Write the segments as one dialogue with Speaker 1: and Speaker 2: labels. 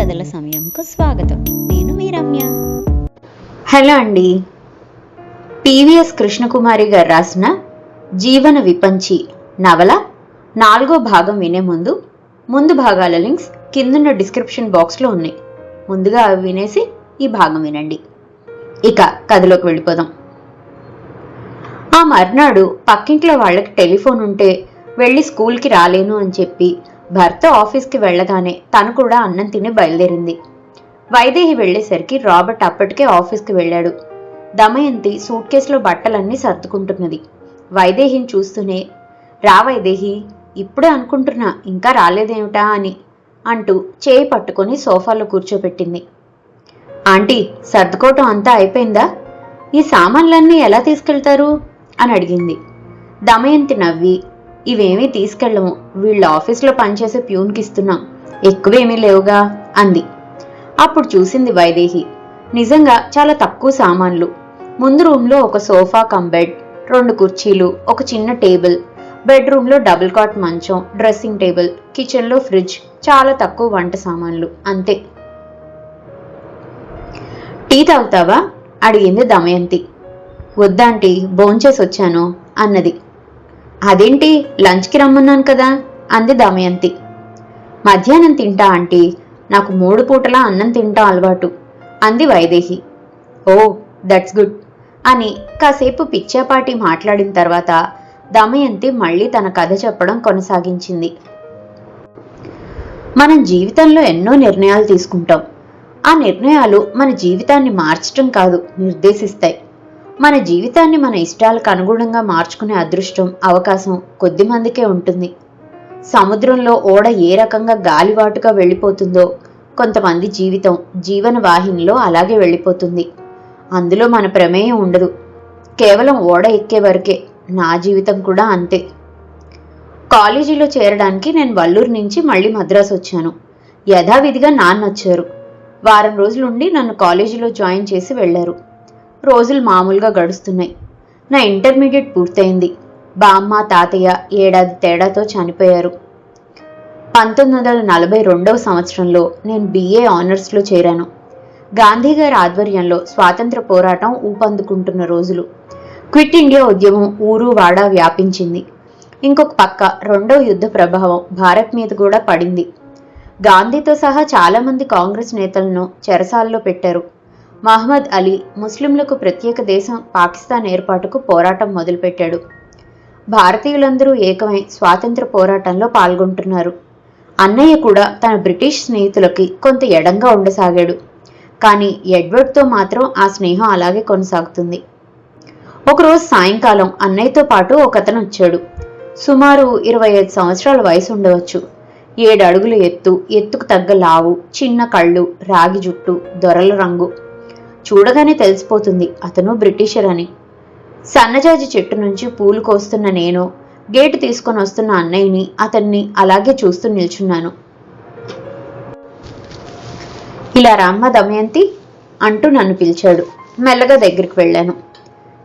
Speaker 1: కథల సమయంకు స్వాగతం. నేను మీ రమ్య.
Speaker 2: హలో అండి. పివిఎస్ కృష్ణకుమారి గారు రాసిన జీవన విపంచి నవల నాలుగో భాగం వినే ముందు ముందు భాగాల లింక్స్ కిందున్న డిస్క్రిప్షన్ బాక్స్లో ఉన్నాయి. ముందుగా అవి వినేసి ఈ భాగం వినండి. ఇక కథలోకి వెళ్ళిపోదాం. ఆ మర్నాడు పక్కింట్లో వాళ్ళకి టెలిఫోన్ ఉంటే వెళ్ళి స్కూల్కి రాలేను అని చెప్పి భర్త ఆఫీస్కి వెళ్ళగానే తను కూడా అన్నం తిని బయలుదేరింది. వైదేహి వెళ్ళేసరికి రాబర్ట్ అప్పటికే ఆఫీస్కి వెళ్ళాడు. దమయంతి సూట్ కేసులో బట్టలన్నీ సర్దుకుంటున్నది. వైదేహిని చూస్తూనే రా వైదేహి ఇప్పుడే అనుకుంటున్నా ఇంకా రాలేదేమిటా అని అంటూ చేయి పట్టుకొని సోఫాలో కూర్చోపెట్టింది ఆంటీ సర్దుకోవటం అంతా అయిపోయిందా? ఈ సామాన్లన్నీ ఎలా తీసుకెళ్తారు? అని అడిగింది. దమయంతి నవ్వి ఇవేమీ తీసుకెళ్ళము. వీళ్ళ ఆఫీస్లో పనిచేసే ప్యూన్కి ఇస్తున్నాం. ఎక్కువేమీ లేవుగా అంది. అప్పుడు చూసింది వైదేహి. నిజంగా చాలా తక్కువ సామాన్లు. ముందు రూమ్లో ఒక సోఫా కమ్ బెడ్ రెండు కుర్చీలు ఒక చిన్న టేబుల్ బెడ్రూమ్లో డబుల్ కాట్ మంచం డ్రెస్సింగ్ టేబుల్ కిచెన్లో ఫ్రిడ్జ్ చాలా తక్కువ వంట సామాన్లు అంతే. టీ తాగుతావా? అడిగింది దమయంతి. వద్దాంటీ భోంచేసి వచ్చాను అన్నది. అదేంటి లంచ్కి రమ్మన్నాను కదా? అంది దమయంతి. మధ్యాహ్నం తింటా ఆంటీ. నాకు మూడు పూటలా అన్నం తింటా అలవాటు అంది వైదేహి. ఓ దట్స్ గుడ్ అని కాసేపు పిచ్చాపాటి మాట్లాడిన తర్వాత దమయంతి మళ్ళీ తన కథ చెప్పడం కొనసాగించింది. మనం జీవితంలో ఎన్నో నిర్ణయాలు తీసుకుంటాం. ఆ నిర్ణయాలు మన జీవితాన్ని మార్చటం కాదు నిర్దేశిస్తాయి. మన జీవితాన్ని మన ఇష్టాలకు అనుగుణంగా మార్చుకునే అదృష్టం అవకాశం కొద్ది మందికే ఉంటుంది. సముద్రంలో ఓడ ఏ రకంగా గాలివాటుగా వెళ్ళిపోతుందో కొంతమంది జీవితం జీవన వాహినిలో అలాగే వెళ్ళిపోతుంది. అందులో మన ప్రమేయం ఉండదు. కేవలం ఓడ ఎక్కే వరకే నా జీవితం కూడా అంతే. కాలేజీలో చేరడానికి నేను వల్లూరు నుంచి మళ్ళీ మద్రాసు వచ్చాను. యథావిధిగా నాన్న వచ్చారు. వారం రోజులుండి నన్ను కాలేజీలో జాయిన్ చేసి వెళ్ళారు. రోజులు మామూలుగా గడుస్తున్నాయి. నా ఇంటర్మీడియట్ పూర్తయింది. బామ్మ తాతయ్య ఏడాది తేడాతో చనిపోయారు. పంతొమ్మిది వందల నలభై రెండవ సంవత్సరంలో నేను బిఏ ఆనర్స్లో చేరాను. గాంధీ గారి ఆధ్వర్యంలో స్వాతంత్ర పోరాటం ఊపందుకుంటున్న రోజులు. క్విట్ ఇండియా ఉద్యమం ఊరు వాడా వ్యాపించింది. ఇంకొక పక్క రెండవ యుద్ధ ప్రభావం భారత్ మీద కూడా పడింది. గాంధీతో సహా చాలామంది కాంగ్రెస్ నేతలను చెరసాల్లో పెట్టారు. మహమ్మద్ అలీ ముస్లింలకు ప్రత్యేక దేశం పాకిస్తాన్ ఏర్పాటుకు పోరాటం మొదలుపెట్టాడు. భారతీయులందరూ ఏకమై స్వాతంత్ర పోరాటంలో పాల్గొంటున్నారు. అన్నయ్య కూడా తన బ్రిటిష్ స్నేహితులకి కొంత ఎడంగా ఉండసాగాడు. కానీ ఎడ్వర్డ్తో మాత్రం ఆ స్నేహం అలాగే కొనసాగుతుంది. ఒకరోజు సాయంకాలం అన్నయ్యతో పాటు ఒకతను వచ్చాడు. సుమారు ఇరవై ఐదు సంవత్సరాల వయసు ఉండవచ్చు. ఏడు అడుగులు ఎత్తు ఎత్తుకు తగ్గ లావు చిన్న కళ్ళు రాగి జుట్టు దొరల రంగు. చూడగానే తెలిసిపోతుంది అతను బ్రిటిషర్ అని సన్నజాజి చెట్టు నుంచి పూలు కోస్తున్న నేను గేటు తీసుకొని వస్తున్న అన్నయ్యని అతన్ని అలాగే చూస్తూ నిల్చున్నాను. ఇలా రామ్మ దమయంతి అంటూ నన్ను పిలిచాడు. మెల్లగా దగ్గరికి వెళ్ళాను.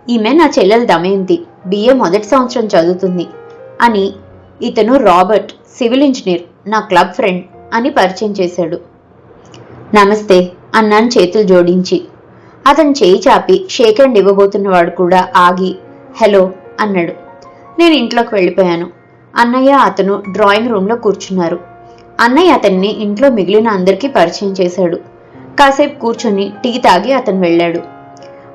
Speaker 2: ఈమె నా చెల్లెలు దమయంతి బిఏ మొదటి సంవత్సరం చదువుతుంది అని ఇతను రాబర్ట్ సివిల్ ఇంజనీర్ నా క్లబ్ ఫ్రెండ్ అని పరిచయం చేశాడు. నమస్తే అన్నాను చేతులు జోడించి. అతను చేయి చాపి షేక్ హ్యాండ్ ఇవ్వబోతున్నవాడు కూడా ఆగి హలో అన్నాడు. నేను ఇంట్లోకి వెళ్ళిపోయాను. అన్నయ్య అతను డ్రాయింగ్ రూమ్లో కూర్చున్నారు. అన్నయ్య అతన్ని ఇంట్లో మిగిలిన అందరికీ పరిచయం చేశాడు. కాసేపు కూర్చొని టీ తాగి అతను వెళ్ళాడు.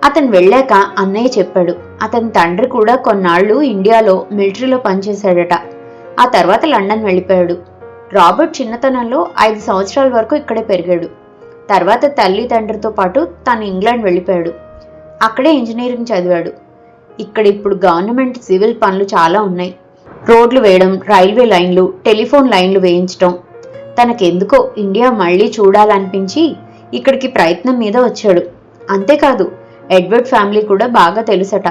Speaker 2: అతను వెళ్ళాక అన్నయ్య చెప్పాడు అతని తండ్రి కూడా కొన్నాళ్ళు ఇండియాలో మిలిటరీలో పనిచేశాడట. ఆ తర్వాత లండన్ వెళ్ళిపోయాడు. రాబర్ట్ చిన్నతనంలో ఐదు సంవత్సరాల వరకు ఇక్కడే పెరిగాడు. తర్వాత తల్లి తండ్రితో పాటు తను ఇంగ్లాండ్ వెళ్ళిపోయాడు. అక్కడే ఇంజనీరింగ్ చదివాడు. ఇక్కడ ఇప్పుడు గవర్నమెంట్ సివిల్ పనులు చాలా ఉన్నాయి. రోడ్లు వేయడం రైల్వే లైన్లు టెలిఫోన్ లైన్లు వేయించడం తనకెందుకో ఇండియా మళ్ళీ చూడాలనిపించి ఇక్కడికి ప్రయత్నం మీద వచ్చాడు. అంతేకాదు ఎడ్వర్డ్ ఫ్యామిలీ కూడా బాగా తెలుసట.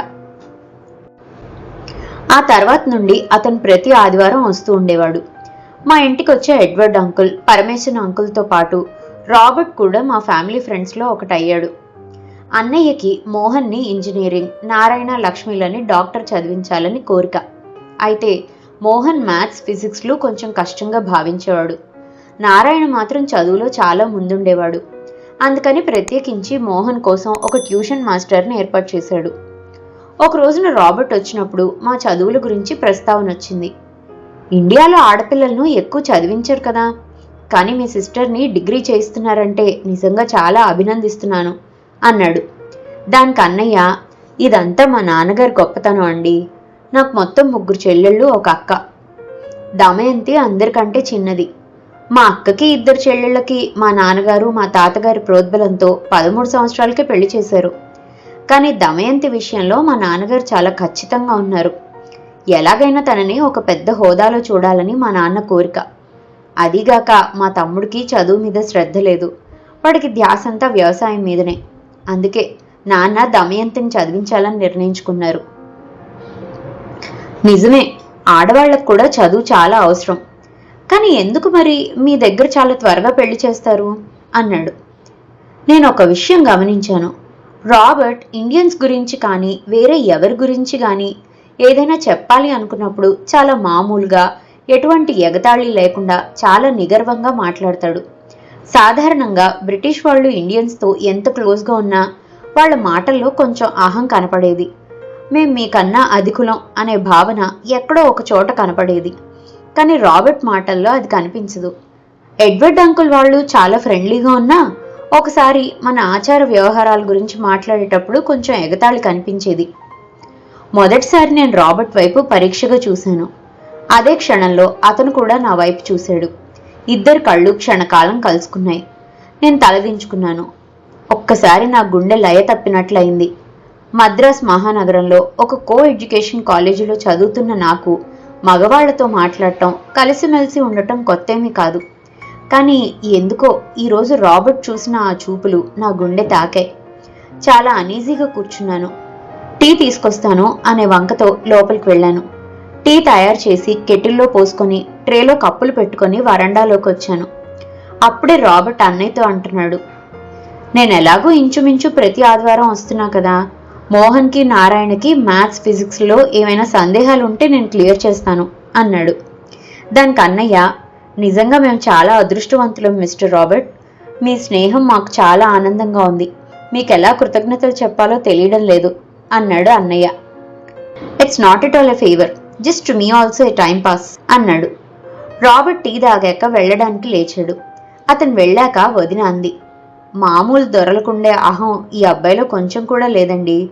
Speaker 2: ఆ తర్వాత నుండి అతను ప్రతి ఆదివారం వస్తూ ఉండేవాడు. మా ఇంటికి వచ్చే ఎడ్వర్డ్ అంకుల్ పరమేశ్వరన్ అంకుల్తో పాటు రాబర్ట్ కూడా మా ఫ్యామిలీ ఫ్రెండ్స్లో ఒకటయ్యాడు. అన్నయ్యకి మోహన్ని ఇంజనీరింగ్ నారాయణ లక్ష్మిలని డాక్టర్ చదివించాలని కోరిక. అయితే మోహన్ మ్యాథ్స్ ఫిజిక్స్లో కొంచెం కష్టంగా భావించేవాడు. నారాయణ మాత్రం చదువులో చాలా ముందుండేవాడు. అందుకని ప్రత్యేకించి మోహన్ కోసం ఒక ట్యూషన్ మాస్టర్ని ఏర్పాటు చేశాడు. ఒక రోజున రాబర్ట్ వచ్చినప్పుడు మా చదువుల గురించి ప్రస్తావన వచ్చింది. ఇండియాలో ఆడపిల్లలను ఎక్కువ చదివించరు కదా? కానీ మీ సిస్టర్ని డిగ్రీ చేయిస్తున్నారంటే నిజంగా చాలా అభినందిస్తున్నాను అన్నాడు. దానికి అన్నయ్య ఇదంతా మా నాన్నగారి గొప్పతనం అండి. నాకు మొత్తం ముగ్గురు చెల్లెళ్ళు ఒక అక్క. దమయంతి అందరికంటే చిన్నది. మా అక్కకి ఇద్దరు చెల్లెళ్ళకి మా నాన్నగారు మా తాతగారి ప్రోద్బలంతో పదమూడు సంవత్సరాలకే పెళ్ళి చేశారు. కానీ దమయంతి విషయంలో మా నాన్నగారు చాలా ఖచ్చితంగా ఉన్నారు. ఎలాగైనా తనని ఒక పెద్ద హోదాలో చూడాలని మా నాన్న కోరిక. అదీగాక మా తమ్ముడికి చదువు మీద శ్రద్ధ లేదు. వాడికి ధ్యాసంతా వ్యవసాయం మీదనే. అందుకే నాన్న దమయంతిని చదివించాలని నిర్ణయించుకున్నారు. నిజమే ఆడవాళ్ళకు కూడా చదువు చాలా అవసరం. కానీ ఎందుకు మరి మీ దగ్గర చాలా త్వరగా పెళ్ళి చేస్తారు? అన్నాడు. నేను ఒక విషయం గమనించాను. రాబర్ట్ ఇండియన్స్ గురించి కానీ వేరే ఎవరి గురించి కానీ ఏదైనా చెప్పాలి అనుకున్నప్పుడు చాలా మామూలుగా ఎటువంటి ఎగతాళి లేకుండా చాలా నిగర్వంగా మాట్లాడతాడు. సాధారణంగా బ్రిటిష్ వాళ్ళు ఇండియన్స్తో ఎంత క్లోజ్గా ఉన్నా వాళ్ళ మాటల్లో కొంచెం అహం కనపడేది. మేం మీకన్నా అధికులం అనే భావన ఎక్కడో ఒక చోట కనపడేది. కానీ రాబర్ట్ మాటల్లో అది కనిపించదు. ఎడ్వర్డ్ అంకుల్ వాళ్ళు చాలా ఫ్రెండ్లీగా ఉన్నా ఒకసారి మన ఆచార వ్యవహారాల గురించి మాట్లాడేటప్పుడు కొంచెం ఎగతాళి కనిపించేది. మొదటిసారి నేను రాబర్ట్ వైపు పరీక్షగా చూశాను. అదే క్షణంలో అతను కూడా నా వైపు చూశాడు. ఇద్దరు కళ్ళు క్షణకాలం కలుసుకున్నాయి. నేను తలదించుకున్నాను ఒక్కసారి నా గుండె లయ తప్పినట్లయింది. మద్రాస్ మహానగరంలో ఒక కో ఎడ్యుకేషన్ కాలేజీలో చదువుతున్న నాకు మగవాళ్ళతో మాట్లాడటం కలిసిమెలిసి ఉండటం కొత్తేమీ కాదు. కానీ ఎందుకో ఈరోజు రాబర్ట్ చూసిన ఆ చూపులు నా గుండె తాకాయి చాలా అనీజీగా కూర్చున్నాను. టీ తీసుకొస్తాను అనే వంకతో లోపలికి వెళ్ళాను. టీ తయారు చేసి కెటిల్లో పోసుకొని ట్రేలో కప్పులు పెట్టుకొని వరండాలోకి వచ్చాను. అప్పుడే రాబర్ట్ అన్నయ్యతో అంటున్నాడు నేను ఎలాగో ఇంచుమించు ప్రతి ఆదివారం వస్తున్నా కదా. మోహన్కి నారాయణకి మ్యాథ్స్ ఫిజిక్స్లో ఏమైనా సందేహాలు ఉంటే నేను క్లియర్ చేస్తాను అన్నాడు. దానికి అన్నయ్య నిజంగా మేము చాలా అదృష్టవంతులం మిస్టర్ రాబర్ట్. మీ స్నేహం మాకు చాలా ఆనందంగా ఉంది. మీకు ఎలా కృతజ్ఞతలు చెప్పాలో తెలియడం లేదు అన్నాడు అన్నయ్య. It's not it all a favour just me also a time pass అన్నాడు. రాబర్ట్ టీ తాగాక వెళ్ళడానికి లేచాడు. అతను వెళ్ళాక వదిన అంది మామూలు దొరలకుండే అహం ఈ అబ్బాయిలో కొంచెం కూడా లేదండి.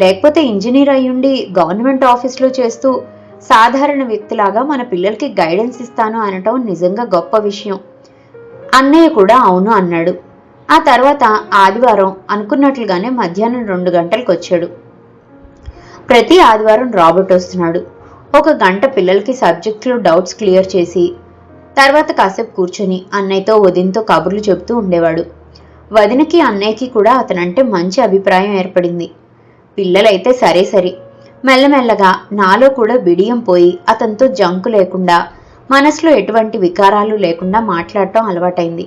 Speaker 2: లేకపోతే ఇంజనీర్ అయ్యుండి గవర్నమెంట్ ఆఫీస్లో చేస్తూ సాధారణ వ్యక్తిలాగా మన పిల్లలకి గైడెన్స్ ఇస్తాను అనటం నిజంగా గొప్ప విషయం. అన్నయ్య కూడా అవును అన్నాడు. ఆ తర్వాత ఆదివారం అనుకున్నట్లుగానే మధ్యాహ్నం రెండు గంటలకు వచ్చాడు ప్రతి ఆదివారం రాబర్ట్ వస్తున్నాడు. ఒక గంట పిల్లలకి సబ్జెక్టులో డౌట్స్ క్లియర్ చేసి తర్వాత కాసేపు కూర్చొని అన్నయ్యతో వదినతో కబుర్లు చెబుతూ ఉండేవాడు. వదినకి అన్నయ్యకి కూడా అతనంటే మంచి అభిప్రాయం ఏర్పడింది. పిల్లలైతే సరే సరే. మెల్లమెల్లగా నాలో కూడా బిడియం పోయి అతనితో జంకు లేకుండా మనసులో ఎటువంటి వికారాలు లేకుండా మాట్లాడటం అలవాటైంది.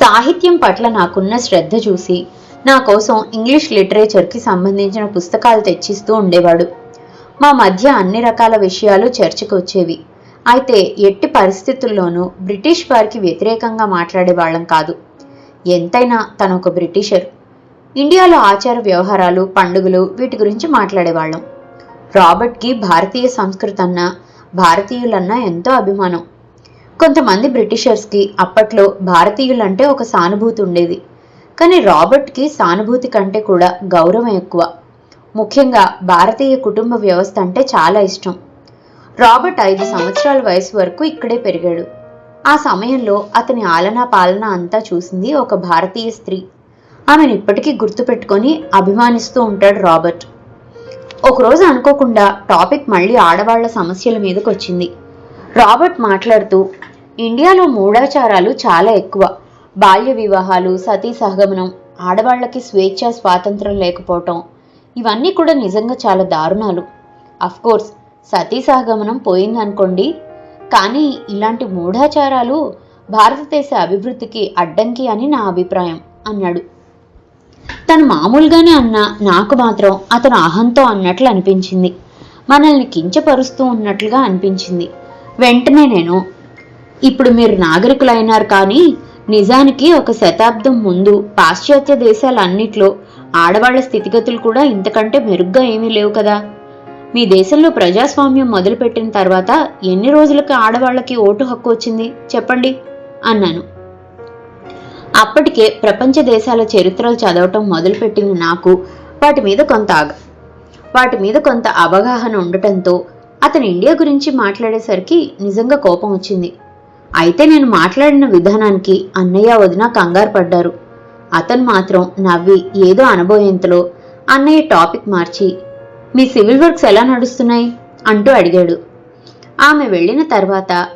Speaker 2: సాహిత్యం పట్ల నాకున్న శ్రద్ధ చూసి నా కోసం ఇంగ్లీష్ లిటరేచర్కి సంబంధించిన పుస్తకాలు తెచ్చిస్తూ ఉండేవాడు. మా మధ్య అన్ని రకాల విషయాలు చర్చకు వచ్చేవి. అయితే ఎట్టి పరిస్థితుల్లోనూ బ్రిటిష్ వారికి వ్యతిరేకంగా మాట్లాడే వాళ్ళం కాదు. ఎంతైనా తను ఒక బ్రిటిషర్. ఇండియాలో ఆచార వ్యవహారాలు పండుగలు వీటి గురించి మాట్లాడేవాళ్ళం. రాబర్ట్కి భారతీయ సంస్కృతన్నా భారతీయులన్నా ఎంతో అభిమానం. కొంతమంది బ్రిటిషర్స్కి అప్పట్లో భారతీయులంటే ఒక సానుభూతి ఉండేది. కానీ రాబర్ట్కి సానుభూతి కంటే కూడా గౌరవం ఎక్కువ. ముఖ్యంగా భారతీయ కుటుంబ వ్యవస్థ అంటే చాలా ఇష్టం. రాబర్ట్ ఐదు సంవత్సరాల వయసు వరకు ఇక్కడే పెరిగాడు. ఆ సమయంలో అతని ఆలనా పాలన అంతా చూసింది ఒక భారతీయ స్త్రీ. ఆమెను ఇప్పటికీ గుర్తుపెట్టుకొని అభిమానిస్తూ ఉంటాడు రాబర్ట్. ఒకరోజు అనుకోకుండా టాపిక్ మళ్ళీ ఆడవాళ్ళ సమస్యల మీదకి వచ్చింది రాబర్ట్ మాట్లాడుతూ ఇండియాలో మూఢాచారాలు చాలా ఎక్కువ. బాల్య వివాహాలు సతీ సహగమనం ఆడవాళ్ళకి స్వేచ్ఛ స్వాతంత్రం లేకపోవటం ఇవన్నీ కూడా నిజంగా చాలా దారుణాలు. అఫ్కోర్స్ సతీ సహగమనం పోయిందనుకోండి కానీ ఇలాంటి మూఢాచారాలు భారతదేశ అభివృద్ధికి అడ్డంకి అని నా అభిప్రాయం అన్నాడు. తను మామూలుగానే అన్నా నాకు మాత్రం అతను అహంతో అన్నట్లు అనిపించింది. మనల్ని కించపరుస్తూ ఉన్నట్లుగా అనిపించింది. వెంటనే నేను ఇప్పుడు మీరు నాగరికులైనారు కానీ నిజానికి ఒక శతాబ్దం ముందు పాశ్చాత్య దేశాలన్నిట్లో ఆడవాళ్ళ స్థితిగతులు కూడా ఇంతకంటే మెరుగ్గా ఏమీ లేవు కదా. మీ దేశంలో ప్రజాస్వామ్యం మొదలుపెట్టిన తర్వాత ఎన్ని రోజులకు ఆడవాళ్ళకి ఓటు హక్కు వచ్చింది? చెప్పండి అన్నాను. అప్పటికే ప్రపంచ దేశాల చరిత్రలు చదవటం మొదలుపెట్టిన నాకు వాటి మీద కొంత ఆగ. వాటి మీద కొంత అవగాహన ఉండటంతో అతను ఇండియా గురించి మాట్లాడేసరికి నిజంగా కోపం వచ్చింది. అయితే నేను మాట్లాడిన విధానానికి అన్నయ్య వదిన కంగారు పడ్డారు. అతను మాత్రం నవ్వి ఏదో అనుభవంతలో అన్నయ్య టాపిక్ మార్చి మీ సివిల్ వర్క్స్ ఎలా నడుస్తున్నాయి? అంటూ అడిగాడు. ఆమె వెళ్ళిన తర్వాత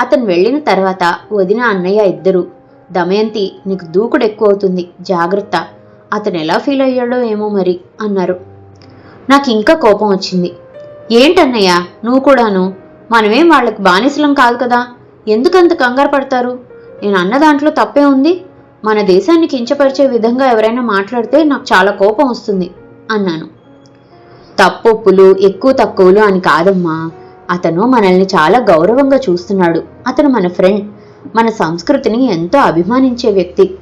Speaker 2: అతను వెళ్ళిన తర్వాత వదిన అన్నయ్య ఇద్దరు దమయంతి నీకు దూకుడు ఎక్కువ అవుతుంది జాగ్రత్త. అతను ఎలా ఫీల్ అయ్యాడో ఏమో మరి అన్నారు. నాకు ఇంకా కోపం వచ్చింది. ఏంటన్నయ్య? నువ్వు కూడాను? మనమేం వాళ్ళకి బానిసలం కాదు కదా? ఎందుకంత కంగారు పడతారు? నేను అన్న దాంట్లో తప్పే ఉంది. మన దేశాన్ని కించపరిచే విధంగా ఎవరైనా మాట్లాడితే నాకు చాలా కోపం వస్తుంది అన్నాను. తప్పొప్పులు ఎక్కువ తక్కువలు అని కాదమ్మా. అతను మనల్ని చాలా గౌరవంగా చూస్తున్నాడు. అతను మన ఫ్రెండ్ మన సంస్కృతిని ఎంతో అభిమానించే వ్యక్తి.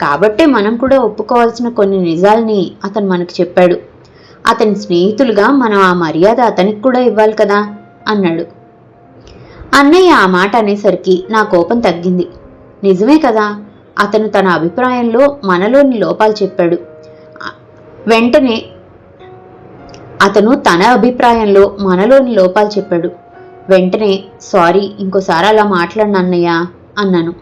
Speaker 2: కాబట్టే మనం కూడా ఒప్పుకోవాల్సిన కొన్ని నిజాల్ని అతను మనకు చెప్పాడు. అతని స్నేహితులుగా మనం ఆ మర్యాద అతనికి కూడా ఇవ్వాలి కదా అన్నాడు. అన్నయ్య ఆ మాట అనేసరికి నా కోపం తగ్గింది. నిజమే కదా అతను తన అభిప్రాయంలో మనలోని లోపాలు చెప్పాడు. వెంటనే అతను తన అభిప్రాయంలో మనలోని లోపాలు చెప్పాడు. వెంటనే సారీ ఇంకోసారి అలా మాట్లాడిన అన్నయ్య అన్నాను.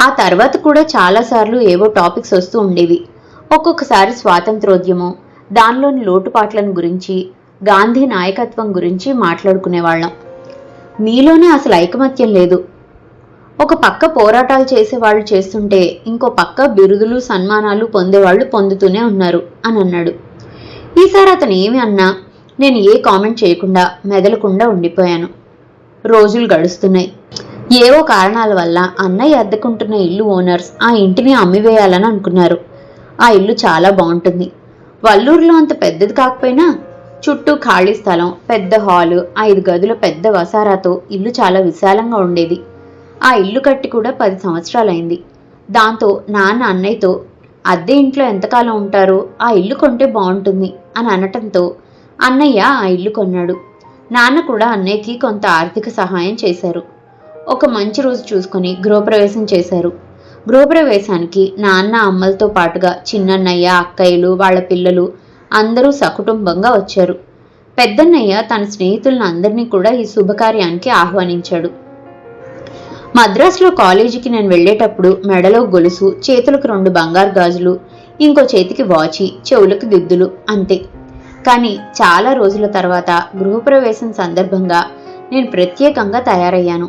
Speaker 2: ఆ తర్వాత కూడా చాలాసార్లు ఏవో టాపిక్స్ వస్తూ ఉండేవి. ఒక్కొక్కసారి స్వాతంత్రోద్యమం దానిలోని లోటుపాట్లను గురించి గాంధీ నాయకత్వం గురించి మాట్లాడుకునేవాళ్ళం. మీలోనే అసలు ఐకమత్యం లేదు. ఒక పక్క పోరాటాలు చేసేవాళ్ళు చేస్తుంటే ఇంకో పక్క బిరుదులు సన్మానాలు పొందేవాళ్ళు పొందుతూనే ఉన్నారు అని అన్నాడు. ఈసారి అతను ఏమి అన్నా నేను ఏ కామెంట్ చేయకుండా మెదలకుండా ఉండిపోయాను. రోజులు గడుస్తున్నాయి. ఏవో కారణాల వల్ల అన్నయ్య అద్దెకుంటున్న ఇల్లు ఓనర్స్ ఆ ఇంటిని అమ్మివేయాలని అనుకున్నారు. ఆ ఇల్లు చాలా బాగుంటుంది. వల్లూరులో అంత పెద్దది కాకపోయినా చుట్టూ ఖాళీ స్థలం పెద్ద హాలు ఐదు గదుల పెద్ద వసారాతో ఇల్లు చాలా విశాలంగా ఉండేది. ఆ ఇల్లు కట్టి కూడా పది సంవత్సరాలైంది. దాంతో నాన్న అన్నయ్యతో అద్దె ఇంట్లో ఎంతకాలం ఉంటారు ఆ ఇల్లు కొంటే బాగుంటుంది అని అనటంతో అన్నయ్య ఆ ఇల్లు కొన్నాడు. నాన్న కూడా అన్నయ్యకి కొంత ఆర్థిక సహాయం చేశారు. ఒక మంచి రోజు చూసుకొని గృహప్రవేశం చేశారు. గృహప్రవేశానికి నాన్న అమ్మలతో పాటుగా చిన్నన్నయ్య అక్కయ్యలు వాళ్ళ పిల్లలు అందరూ సకుటుంబంగా వచ్చారు. పెద్దన్నయ్య తన స్నేహితులను అందరినీ కూడా ఈ శుభకార్యానికి ఆహ్వానించాడు. మద్రాసులో కాలేజీకి నేను వెళ్ళేటప్పుడు మెడలో గొలుసు చేతులకు రెండు బంగారు గాజులు ఇంకో చేతికి వాచి చెవులకు దిద్దులు అంతే. కానీ చాలా రోజుల తర్వాత గృహప్రవేశం సందర్భంగా నేను ప్రత్యేకంగా తయారయ్యాను.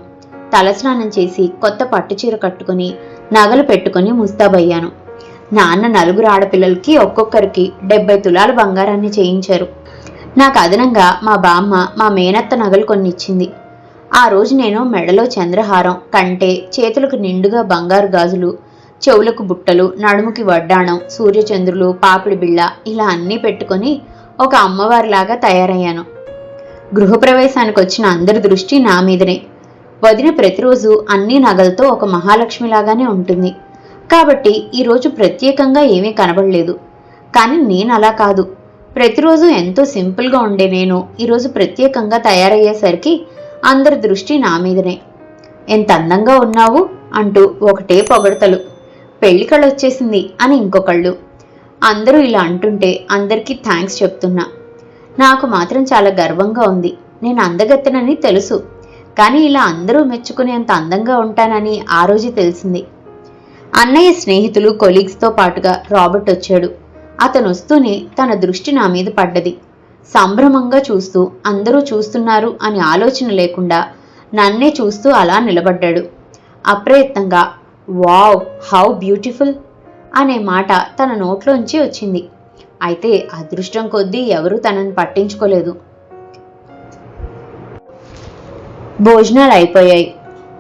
Speaker 2: తలస్నానం చేసి కొత్త పట్టుచీర కట్టుకుని నగలు పెట్టుకుని ముస్తాబయ్యాను. నాన్న నలుగురు ఆడపిల్లలకి ఒక్కొక్కరికి డెబ్బై తులాల బంగారాన్ని చేయించారు. నాకు అదనంగా మా బామ్మ మా మేనత్త నగలు కొన్ని ఇచ్చింది ఆ రోజు నేను మెడలో చంద్రహారం కంటే చేతులకు నిండుగా బంగారు గాజులు చెవులకు బుట్టలు నడుముకి వడ్డాణం సూర్యచంద్రులు పాపిడి బిళ్ళ ఇలా అన్నీ పెట్టుకొని ఒక అమ్మవారిలాగా తయారయ్యాను. గృహప్రవేశానికి వచ్చిన అందరి దృష్టి నా మీదనే. వదిన ప్రతిరోజు అన్ని నగలతో ఒక మహాలక్ష్మిలాగానే ఉంటుంది. కాబట్టి ఈరోజు ప్రత్యేకంగా ఏమీ కనబడలేదు. కానీ నేను అలా కాదు. ప్రతిరోజు ఎంతో సింపుల్గా ఉండే నేను ఈరోజు ప్రత్యేకంగా తయారయ్యేసరికి అందరి దృష్టి నా మీదనే. ఎంత అందంగా ఉన్నావు అంటూ ఒకటే పొగడతలు. పెళ్ళి వచ్చేసింది అని ఇంకొకళ్ళు. అందరూ ఇలా అంటుంటే అందరికీ థ్యాంక్స్ చెప్తున్నా. నాకు మాత్రం చాలా గర్వంగా ఉంది. నేను అందగత్తెనని తెలుసు. కానీ ఇలా అందరూ మెచ్చుకునేంత అందంగా ఉంటానని ఆ రోజు తెలిసింది. అన్నయ్య స్నేహితులు కొలీగ్స్తో పాటుగా రాబర్ట్ వచ్చాడు. అతను వస్తూనే తన దృష్టి నా మీద పడ్డది. సంభ్రమంగా చూస్తూ అందరూ చూస్తున్నారు అని ఆలోచన లేకుండా నన్నే చూస్తూ అలా నిలబడ్డాడు. అప్రయత్నంగా వావ్ హౌ బ్యూటిఫుల్! అనే మాట తన నోట్లోంచి వచ్చింది. అయితే అదృష్టం కొద్దీ ఎవరూ తనని పట్టించుకోలేదు. భోజనాలు అయిపోయాయి.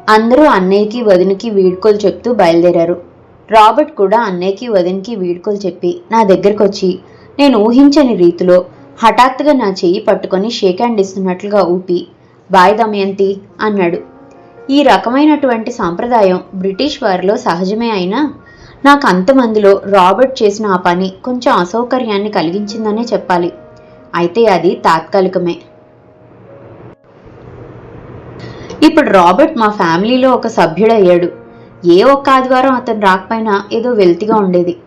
Speaker 2: అందరూ అన్నయ్యకి వదినకి వీడ్కోలు చెప్తూ బయలుదేరారు. రాబర్ట్ కూడా అన్నయ్యకి వదినకి వీడ్కోలు చెప్పి నా దగ్గరకు వచ్చి నేను ఊహించని రీతిలో హఠాత్తుగా నా చెయ్యి పట్టుకొని షేక్ హ్యాండ్ ఇస్తున్నట్లుగా ఊపి బాయ్ దమయంతి అన్నాడు. ఈ రకమైనటువంటి సాంప్రదాయం బ్రిటిష్ వారిలో సహజమే అయినా నాకు అంతమందిలో రాబర్ట్ చేసిన ఆ పని కొంచెం అసౌకర్యాన్ని కలిగించిందనే చెప్పాలి. అయితే అది తాత్కాలికమే. ఇప్పుడు రాబర్ట్ మా ఫ్యామిలీలో ఒక సభ్యుడయ్యాడు. ఏ ఒక్క ఆదివారం అతను రాకపోయినా ఏదో వెల్తిగా ఉండేది.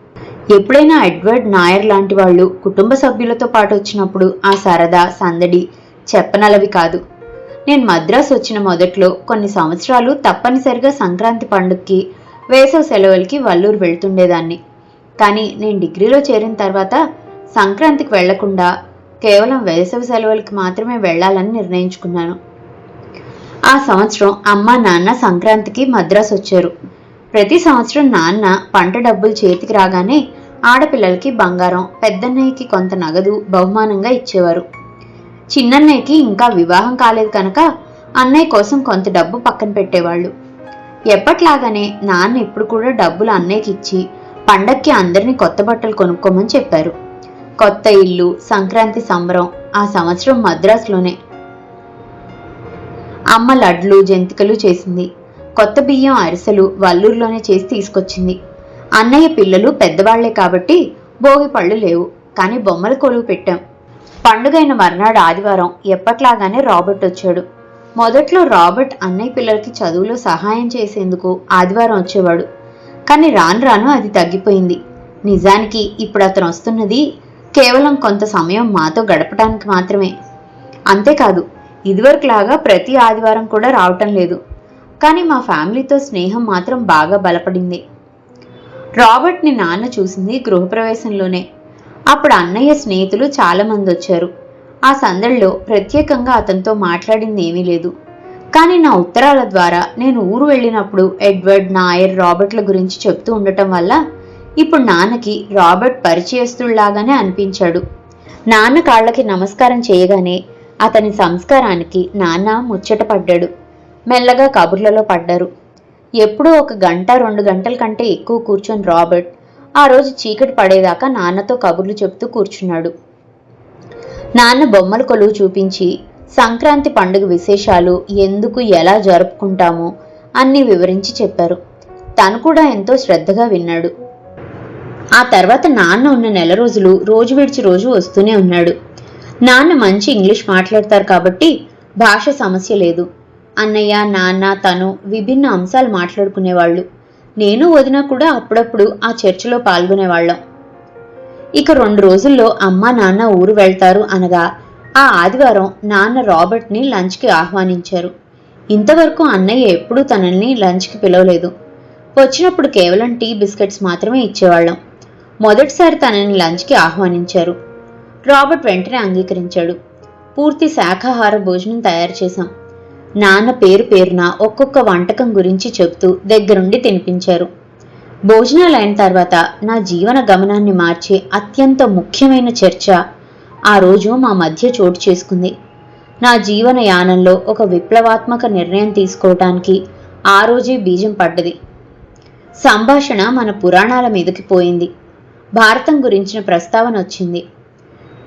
Speaker 2: ఎప్పుడైనా ఎడ్వర్డ్ నాయర్ లాంటి వాళ్ళు కుటుంబ సభ్యులతో పాటు వచ్చినప్పుడు ఆ సరదా సందడి చెప్పనలవి కాదు. నేను మద్రాసు వచ్చిన మొదట్లో కొన్ని సంవత్సరాలు తప్పనిసరిగా సంక్రాంతి పండుగకి వేసవి సెలవులకి వల్లూరు వెళ్తుండేదాన్ని. కానీ నేను డిగ్రీలో చేరిన తర్వాత సంక్రాంతికి వెళ్ళకుండా కేవలం వేసవి సెలవులకి మాత్రమే వెళ్ళాలని నిర్ణయించుకున్నాను. ఆ సంవత్సరం అమ్మ నాన్న సంక్రాంతికి మద్రాసు వచ్చారు. ప్రతి సంవత్సరం నాన్న పంట డబ్బులు చేతికి రాగానే ఆడపిల్లలకి బంగారం పెద్దన్నయ్యకి కొంత నగదు బహుమానంగా ఇచ్చేవారు. చిన్నన్నయ్యకి ఇంకా వివాహం కాలేదు కనుక అన్నయ్య కోసం కొంత డబ్బు పక్కన పెట్టేవాళ్ళు. ఎప్పట్లాగానే నాన్న ఇప్పుడు కూడా డబ్బులు అన్నయ్యకి ఇచ్చి పండక్కి అందరినీ కొత్త బట్టలు కొనుక్కోమని చెప్పారు. కొత్త ఇల్లు సంక్రాంతి సంబరం ఆ సంవత్సరం మద్రాసులోనే అమ్మ లడ్లు జంతికలు చేసింది. కొత్త బియ్యం అరిసెలు వల్లూరులోనే చేసి తీసుకొచ్చింది. అన్నయ్య పిల్లలు పెద్దవాళ్ళే కాబట్టి భోగి పళ్ళు లేవు. కానీ బొమ్మల కొలువు పెట్టాం. పండుగైన మర్నాడు ఆదివారం ఎప్పట్లాగానే రాబర్ట్ వచ్చాడు. మొదట్లో రాబర్ట్ అన్నయ్య పిల్లలకి చదువులో సహాయం చేసేందుకు ఆదివారం వచ్చేవాడు. కానీ రాను రాను అది తగ్గిపోయింది. నిజానికి ఇప్పుడు అతను వస్తున్నది కేవలం కొంత సమయం మాతో గడపడానికి మాత్రమే. అంతేకాదు ఇదివరకులాగా ప్రతి ఆదివారం కూడా రావటం లేదు. కానీ మా ఫ్యామిలీతో స్నేహం మాత్రం బాగా బలపడింది. రాబర్ట్ని నాన్న చూసింది గృహప్రవేశంలోనే. అప్పుడు అన్నయ్య స్నేహితులు చాలామంది వచ్చారు ఆ సందడిలో ప్రత్యేకంగా అతనితో మాట్లాడింది ఏమీ లేదు. కానీ నా ఉత్తరాల ద్వారా నేను ఊరు వెళ్ళినప్పుడు ఎడ్వర్డ్ నాయర్ రాబర్ట్ల గురించి చెప్తూ ఉండటం వల్ల ఇప్పుడు నాన్నకి రాబర్ట్ పరిచయస్తుల్లాగానే అనిపించాడు. నాన్న కాళ్ళకి నమస్కారం చేయగానే అతని సంస్కారానికి నాన్న ముచ్చటపడ్డాడు మెల్లగా కబుర్లలో పడ్డారు. ఎప్పుడూ ఒక గంట రెండు గంటల కంటే ఎక్కువ కూర్చొని రాబర్ట్ ఆ రోజు చీకటి పడేదాకా నాన్నతో కబుర్లు చెప్తూ కూర్చున్నాడు. నాన్న బొమ్మల కొలువు చూపించి సంక్రాంతి పండుగ విశేషాలు ఎందుకు ఎలా జరుపుకుంటామో అన్ని వివరించి చెప్పారు. తను కూడా ఎంతో శ్రద్ధగా విన్నాడు. ఆ తర్వాత నాన్న ఉన్న నెల రోజులు రోజు విడిచి రోజు వస్తూనే ఉన్నాడు. నాన్న మంచి ఇంగ్లీష్ మాట్లాడతారు కాబట్టి భాష సమస్య లేదు. అన్నయ్య నాన్న తను విభిన్న అంశాలు మాట్లాడుకునేవాళ్ళు. నేను వదిన కూడా అప్పుడప్పుడు ఆ చర్చలో పాల్గొనేవాళ్ళం. ఇక రెండు రోజుల్లో అమ్మ నాన్న ఊరు వెళ్తారు అనగా ఆ ఆదివారం నాన్న రాబర్ట్ని లంచ్కి ఆహ్వానించారు. ఇంతవరకు అన్నయ్య ఎప్పుడూ తనల్ని లంచ్కి పిలవలేదు. వచ్చినప్పుడు కేవలం టీ బిస్కెట్స్ మాత్రమే ఇచ్చేవాళ్ళం. మొదటిసారి తనని లంచ్కి ఆహ్వానించారు. రాబర్ట్ వెంటనే అంగీకరించాడు. పూర్తి శాఖాహార భోజనం తయారు చేశాం. నాన్న పేరు పేరున ఒక్కొక్క వంటకం గురించి చెబుతూ దగ్గరుండి తినిపించారు. భోజనాలు అయిన తర్వాత నా జీవన గమనాన్ని మార్చే అత్యంత ముఖ్యమైన చర్చ ఆ రోజు మా మధ్య చోటు చేసుకుంది. నా జీవన యానంలో ఒక విప్లవాత్మక నిర్ణయం తీసుకోవటానికి ఆ రోజే బీజం పడ్డది. సంభాషణ మన పురాణాల మీదకి పోయింది. భారతం గురించిన ప్రస్తావన వచ్చింది.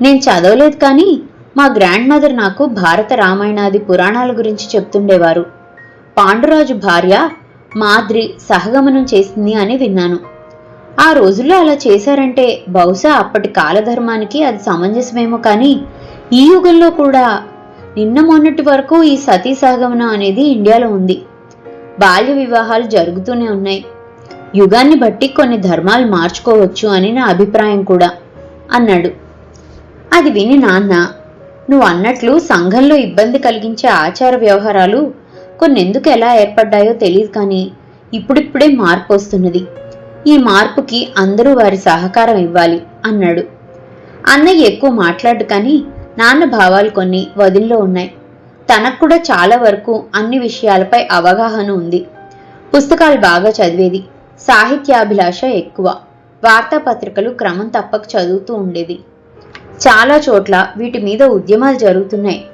Speaker 2: నేను చదవలేదు కానీ మా గ్రాండ్ మదర్ నాకు భారత రామాయణాది పురాణాల గురించి చెప్తుండేవారు. పాండురాజు భార్య మాద్రి సహగమనం చేసింది అని విన్నాను. ఆ రోజుల్లో అలా చేశారంటే బహుశా అప్పటి కాలధర్మానికి అది సమంజసమేమో కానీ ఈ యుగంలో కూడా నిన్న మొన్నటి వరకు ఈ సతీ సహగమనం అనేది ఇండియాలో ఉంది. బాల్య వివాహాలు జరుగుతూనే ఉన్నాయి. యుగాన్ని బట్టి కొన్ని ధర్మాలు మార్చుకోవచ్చు అని నా అభిప్రాయం కూడా అన్నాడు. అది విని నాన్న నువ్వు అన్నట్లు సంఘంలో ఇబ్బంది కలిగించే ఆచార వ్యవహారాలు కొన్నెందుకు ఎలా ఏర్పడ్డాయో తెలియదు కానీ ఇప్పుడిప్పుడే మార్పు వస్తున్నది. ఈ మార్పుకి అందరూ వారి సహకారం ఇవ్వాలి అన్నాడు. అన్నయ్య ఎక్కువ మాట్లాడు కానీ నాన్న భావాలు కొన్ని వదిలిలో ఉన్నాయి. తనకు కూడా చాలా వరకు అన్ని విషయాలపై అవగాహన ఉంది. పుస్తకాలు బాగా చదివేది సాహిత్యాభిలాష ఎక్కువ. వార్తాపత్రికలు క్రమం తప్పక చదువుతూ ఉండేది చాలా చోట్ల వీటి మీద ఉద్యమాలు జరుగుతున్నాయి.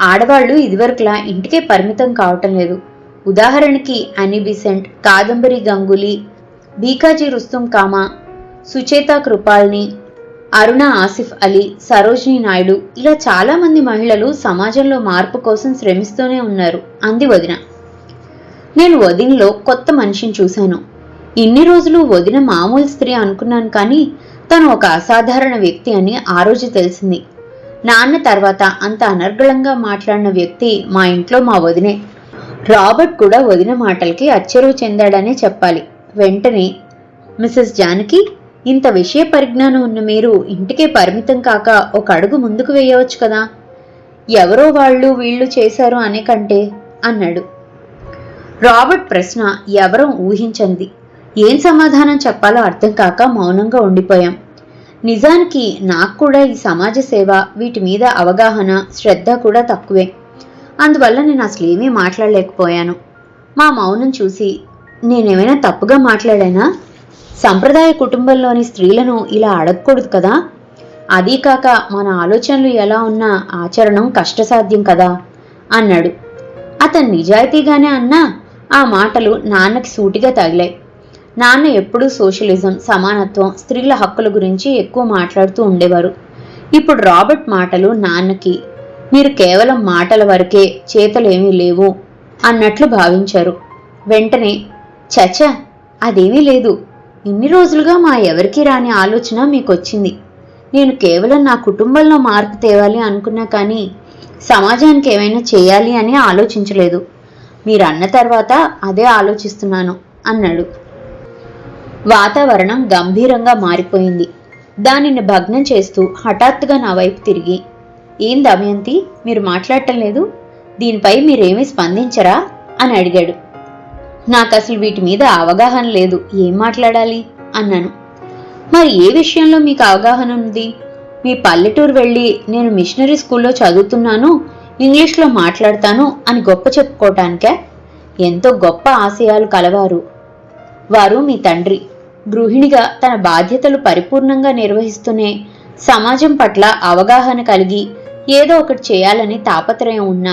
Speaker 2: ఆడవాళ్ళు ఇదివరకులా ఇంటికే పరిమితం కావటం లేదు. ఉదాహరణకి అనీ బిసెంట్ కాదంబరి గంగులీ బీకాజీ రుస్తుం కామా సుచేత కృపాల్ని అరుణ ఆసిఫ్ అలీ సరోజిని నాయుడు ఇలా చాలామంది మహిళలు సమాజంలో మార్పు కోసం శ్రమిస్తూనే ఉన్నారు. అంది వదిన. నేను వదినలో కొత్త మనిషిని చూశాను. ఇన్ని రోజులు వదిన మామూలు స్త్రీ అనుకున్నాను కానీ తను ఒక అసాధారణ వ్యక్తి అని ఆ రోజు తెలిసింది. నాన్న తర్వాత అంత అనర్గళంగా మాట్లాడిన వ్యక్తి మా ఇంట్లో మా వదినే. రాబర్ట్ కూడా వదిన మాటలకి అచ్చరువు చెందాడనే చెప్పాలి. వెంటనే మిస్సెస్ జానకి ఇంత విషయ పరిజ్ఞానం ఉన్న మీరు ఇంటికే పరిమితం కాక ఒక అడుగు ముందుకు వేయవచ్చు కదా? ఎవరో వాళ్ళు వీళ్ళు చేశారు అనే కంటే అన్నాడు. రాబర్ట్ ప్రశ్న ఎవరం ఊహించంది ఏం సమాధానం చెప్పాలో అర్థం కాక మౌనంగా ఉండిపోయాం. నిజానికి నాకు కూడా ఈ సమాజ సేవ వీటి మీద అవగాహన శ్రద్ధ కూడా తక్కువే. అందువల్ల నేను అసలు ఏమీ మాట్లాడలేకపోయాను. మా మౌనం చూసి నేనేమైనా తప్పుగా మాట్లాడానా? సంప్రదాయ కుటుంబంలోని స్త్రీలను ఇలా అడగకూడదు కదా? అదీ కాక మన ఆలోచనలు ఎలా ఉన్నా ఆచరణం కష్టసాధ్యం కదా అన్నాడు. అతను నిజాయితీగానే అన్నా ఆ మాటలు నాన్నకి సూటిగా తగిలాయి. నాన్న ఎప్పుడూ సోషలిజం సమానత్వం స్త్రీల హక్కుల గురించి ఎక్కువ మాట్లాడుతూ ఉండేవారు. ఇప్పుడు రాబర్ట్ మాటలు నాన్నకి మీరు కేవలం మాటల వరకే చేతలేమీ లేవు అన్నట్లు భావించారు. వెంటనే చచ అదేమీ లేదు. ఇన్ని రోజులుగా మా ఎవరికీ రాని ఆలోచన మీకొచ్చింది. నేను కేవలం నా కుటుంబంలో మార్పు తేవాలి అనుకున్నా కానీ సమాజానికి ఏమైనా చేయాలి అని ఆలోచించలేదు. మీరు అన్న తర్వాత అదే ఆలోచిస్తున్నాను అన్నాడు. వాతావరణం గంభీరంగా మారిపోయింది. దానిని భగ్నం చేస్తూ హఠాత్తుగా నా వైపు తిరిగి ఏం దమయంతి? మీరు మాట్లాడటం లేదు? దీనిపై మీరేమీ స్పందించరా? అని అడిగాడు. నాకు అసలు వీటి మీద అవగాహన లేదు. ఏం మాట్లాడాలి? అన్నాను. మరి ఏ విషయంలో మీకు అవగాహన ఉంది? మీ పల్లెటూరు వెళ్ళి నేను మిషనరీ స్కూల్లో చదువుతున్నాను ఇంగ్లీష్లో మాట్లాడతాను అని గొప్ప చెప్పుకోవటానికే? ఎంతో గొప్ప ఆశయాలు కలవారు. వారు మీ తండ్రి. గృహిణిగా తన బాధ్యతలు పరిపూర్ణంగా నిర్వహిస్తూనే సమాజం పట్ల అవగాహన కలిగి ఏదో ఒకటి చేయాలని తాపత్రయం ఉన్న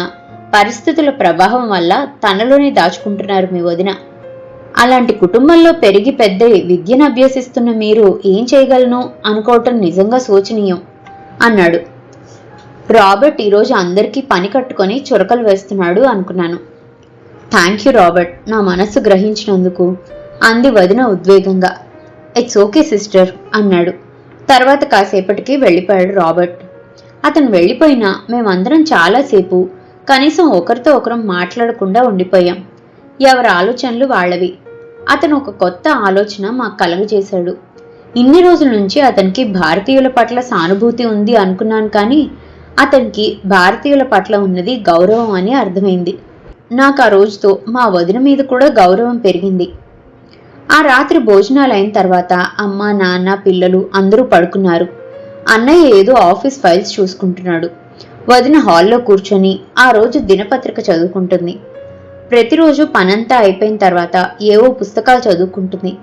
Speaker 2: పరిస్థితుల ప్రభావం వల్ల తనలోనే దాచుకుంటున్నారు మీ వదిన. అలాంటి కుటుంబంలో పెరిగి పెద్ద విద్యను అభ్యసిస్తున్న మీరు ఏం చేయగలను అనుకోవటం నిజంగా శోచనీయం అన్నాడు. రాబర్ట్ ఈరోజు అందరికీ పని కట్టుకొని చురకలు వేస్తున్నాడు అనుకున్నాను. థ్యాంక్ యూ రాబర్ట్ నా మనస్సు గ్రహించినందుకు. అంది వదిన ఉద్వేగంగా. ఇట్స్ ఓకే సిస్టర్ అన్నాడు. తర్వాత కాసేపటికి వెళ్ళిపోయాడు రాబర్ట్. అతను వెళ్ళిపోయినా మేమందరం చాలాసేపు కనీసం ఒకరితో ఒకరం మాట్లాడకుండా ఉండిపోయాం. ఎవరి ఆలోచనలు వాళ్ళవి. అతను ఒక కొత్త ఆలోచన మాకు కలుగజేశాడు. ఇన్ని రోజుల నుంచి అతనికి భారతీయుల పట్ల సానుభూతి ఉంది అనుకున్నాను కానీ అతనికి భారతీయుల పట్ల ఉన్నది గౌరవం అని అర్థమైంది. నాకు ఆ రోజుతో మా వదిన మీద కూడా గౌరవం పెరిగింది. ఆ రాత్రి భోజనాలు అయిన తర్వాత అమ్మ నాన్న పిల్లలు అందరూ పడుకున్నారు. అన్నయ్య ఏదో ఆఫీస్ ఫైల్స్ చూసుకుంటున్నాడు. వదిన హాల్లో కూర్చొని ఆ రోజు దినపత్రిక చదువుకుంటుంది. ప్రతిరోజు పనంతా అయిపోయిన తర్వాత ఏవో పుస్తకాలు చదువుకుంటుంది.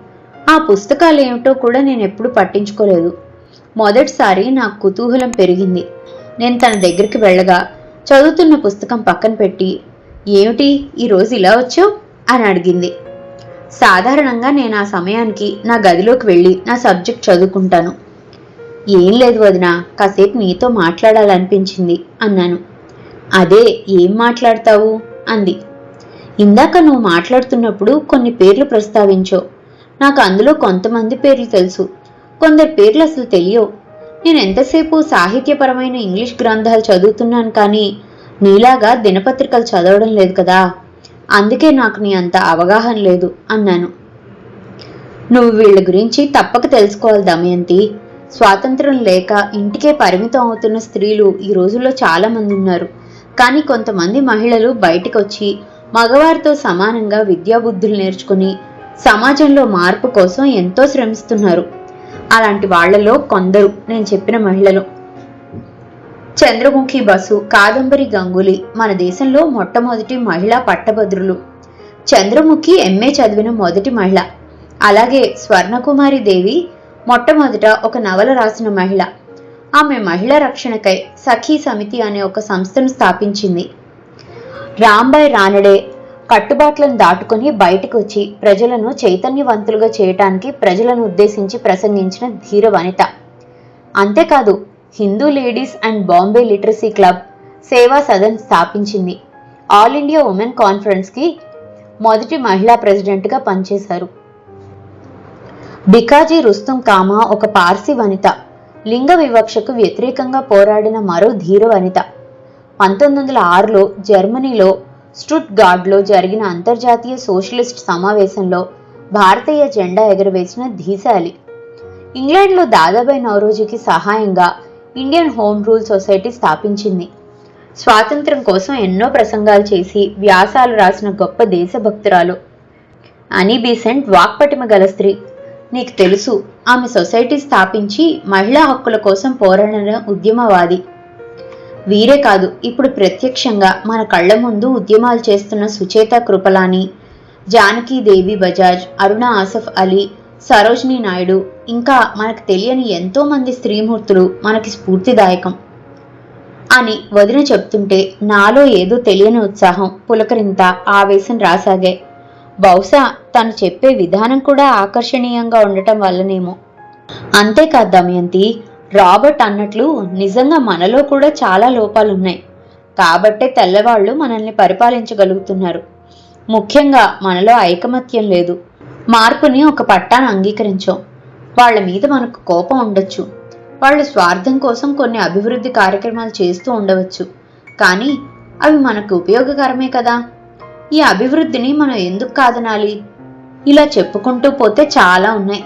Speaker 2: ఆ పుస్తకాలు ఏమిటో కూడా నేను ఎప్పుడు పట్టించుకోలేదు. మొదటిసారి నాకు కుతూహలం పెరిగింది. నేను తన దగ్గరికి వెళ్ళగా చదువుతున్న పుస్తకం పక్కన పెట్టి ఏమిటి? ఈరోజు ఇలా వచ్చావు? అని అడిగింది. సాధారణంగా నేను ఆ సమయానికి నా గదిలోకి వెళ్ళి నా సబ్జెక్ట్ చదువుకుంటాను. ఏం లేదు వదిన కాసేపు నీతో మాట్లాడాలనిపించింది అన్నాను. అదే ఏం మాట్లాడతావు? అంది. ఇందాక నువ్వు మాట్లాడుతున్నప్పుడు కొన్ని పేర్లు ప్రస్తావించో. నాకు అందులో కొంతమంది పేర్లు తెలుసు. కొందరు పేర్లు అసలు తెలియవు. నేను ఎంతసేపు సాహిత్యపరమైన ఇంగ్లీష్ గ్రంథాలు చదువుతున్నాను కానీ నీలాగా దినపత్రికలు చదవడం లేదు కదా? అందుకే నాకు నీ అంత అవగాహన లేదు అన్నాను. నువ్వు వీళ్ళ గురించి తప్పక తెలుసుకోవాలి దమయంతి. స్వాతంత్రం లేక ఇంటికే పరిమితం అవుతున్న స్త్రీలు ఈ రోజుల్లో చాలామంది ఉన్నారు. కానీ కొంతమంది మహిళలు బయటకు వచ్చి మగవారితో సమానంగా విద్యాబుద్ధులు నేర్చుకుని సమాజంలో మార్పు కోసం ఎంతో శ్రమిస్తున్నారు. అలాంటి వాళ్ళలో కొందరు నేను చెప్పిన మహిళలు చంద్రముఖి బసు కాదంబరి గంగులీ మన దేశంలో మొట్టమొదటి మహిళా పట్టభద్రులు. చంద్రముఖి ఎంఏ చదివిన మొదటి మహిళ. అలాగే స్వర్ణకుమారి దేవి మొట్టమొదట ఒక నవల రాసిన మహిళ. ఆమె మహిళా రక్షణకై సఖీ సమితి అనే ఒక సంస్థను స్థాపించింది. రాంబాయ్ రానడే కట్టుబాట్లను దాటుకుని బయటకు వచ్చి ప్రజలను చైతన్యవంతులుగా చేయటానికి ప్రజలను ఉద్దేశించి ప్రసంగించిన ధీర వనిత అంతేకాదు Hindu ladies and Bombay literacy club Seva Sadan స్థాపించింది. ఆల్ ఇండియా ఉమెన్ కాన్ఫరెన్స్కి మొదటి మహిళా ప్రెసిడెంట్గా పనిచేశారు. బికాజీ రుస్తుం కామా ఒక పార్సీ వనిత లింగ వివక్షకు వ్యతిరేకంగా పోరాడిన మరో ధీర వనిత. పంతొమ్మిది వందల ఆరులో జర్మనీలో స్టుట్గార్డ్లో జరిగిన అంతర్జాతీయ సోషలిస్ట్ సమావేశంలో భారతీయ జెండా ఎగురవేసిన ధీశాలి. ఇంగ్లాండ్లో దాదాబై నౌరోజీకి సహాయంగా ఇండియన్ హోమ్ రూల్ సొసైటీ స్థాపించింది. స్వాతంత్రం కోసం ఎన్నో ప్రసంగాలు చేసి వ్యాసాలు రాసిన గొప్ప దేశభక్తురాలు. అనీ బీసెంట్ వాక్పటిమ గల స్త్రీ. నీకు తెలుసు ఆమె సొసైటీ స్థాపించి మహిళా హక్కుల కోసం పోరాడిన ఉద్యమవాది. వీరే కాదు ఇప్పుడు ప్రత్యక్షంగా మన కళ్ళ ముందు ఉద్యమాలు చేస్తున్న సుచేత కృపలాని జానకీదేవి బజాజ్ అరుణ ఆసఫ్ అలీ సరోజినీ నాయుడు. ఇంకా మనకు తెలియని ఎంతోమంది స్త్రీమూర్తులు మనకి స్ఫూర్తిదాయకం అని వదిన చెప్తుంటే నాలో ఏదో తెలియని ఉత్సాహం పులకరింత ఆవేశం రాసాగే. బహుశా తను చెప్పే విధానం కూడా ఆకర్షణీయంగా ఉండటం వల్లనేమో. అంతేకాదు దమయంతి రాబర్ట్ అన్నట్లు నిజంగా మనలో కూడా చాలా లోపాలున్నాయి. కాబట్టే తెల్లవాళ్ళు మనల్ని పరిపాలించగలుగుతున్నారు. ముఖ్యంగా మనలో ఐకమత్యం లేదు. మార్పుని ఒక పట్టాను అంగీకరించాం. వాళ్ళ మీద మనకు కోపం ఉండొచ్చు. వాళ్ళు స్వార్థం కోసం కొన్ని అభివృద్ధి కార్యక్రమాలు చేస్తూ ఉండవచ్చు. కానీ అవి మనకు ఉపయోగకరమే కదా? ఈ అభివృద్ధిని మనం ఎందుకు కాదనాలి? ఇలా చెప్పుకుంటూ పోతే చాలా ఉన్నాయి.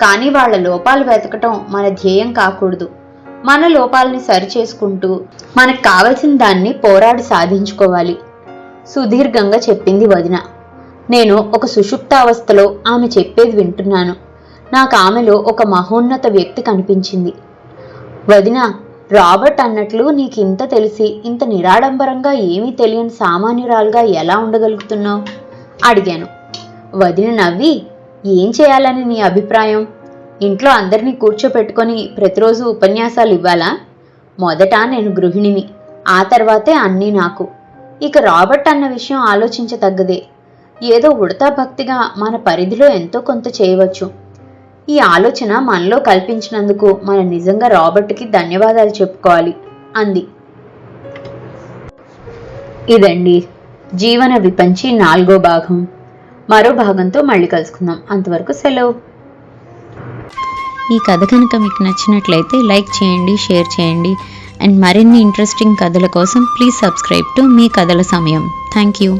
Speaker 2: కానీ వాళ్ళ లోపాలు వెతకటం మన ధ్యేయం కాకూడదు. మన లోపాలని సరిచేసుకుంటూ మనకు కావలసిన దాన్ని పోరాడి సాధించుకోవాలి. సుదీర్ఘంగా చెప్పింది వదిన. నేను ఒక సుషుప్తావస్థలో ఆమె చెప్పేది వింటున్నాను. నాకు ఆమెలో ఒక మహోన్నత వ్యక్తి కనిపించింది. వదిన రాబర్ట్ అన్నట్లు నీకు ఇంత తెలిసి ఇంత నిరాడంబరంగా ఏమీ తెలియని సామాన్యురాలుగా ఎలా ఉండగలుగుతున్నావు? అడిగాను. వదిన నవ్వి ఏం చేయాలని నీ అభిప్రాయం? ఇంట్లో అందరినీ కూర్చోపెట్టుకొని ప్రతిరోజు ఉపన్యాసాలు ఇవ్వాలా? మొదట నేను గృహిణిని ఆ తర్వాతే అన్నీ నాకు. ఇక రాబర్ట్ అన్న విషయం ఆలోచించతగ్గదే ఏదో ఉడతా భక్తిగా మన పరిధిలో ఎంతో కొంత చేయవచ్చు. ఈ ఆలోచన మనలో కల్పించినందుకు మనం నిజంగా రాబర్ట్కి ధన్యవాదాలు చెప్పుకోవాలి అంది. ఇదండి జీవన విపంచి నాలుగో భాగం. మరో భాగంతో మళ్ళీ కలుసుకుందాం. అంతవరకు సెలవు.
Speaker 1: ఈ కథ కనుక మీకు నచ్చినట్లయితే లైక్ చేయండి షేర్ చేయండి అండ్ మరిన్ని ఇంట్రెస్టింగ్ కథల కోసం ప్లీజ్ సబ్స్క్రైబ్ టు మీ కథల సమయం. Thank you.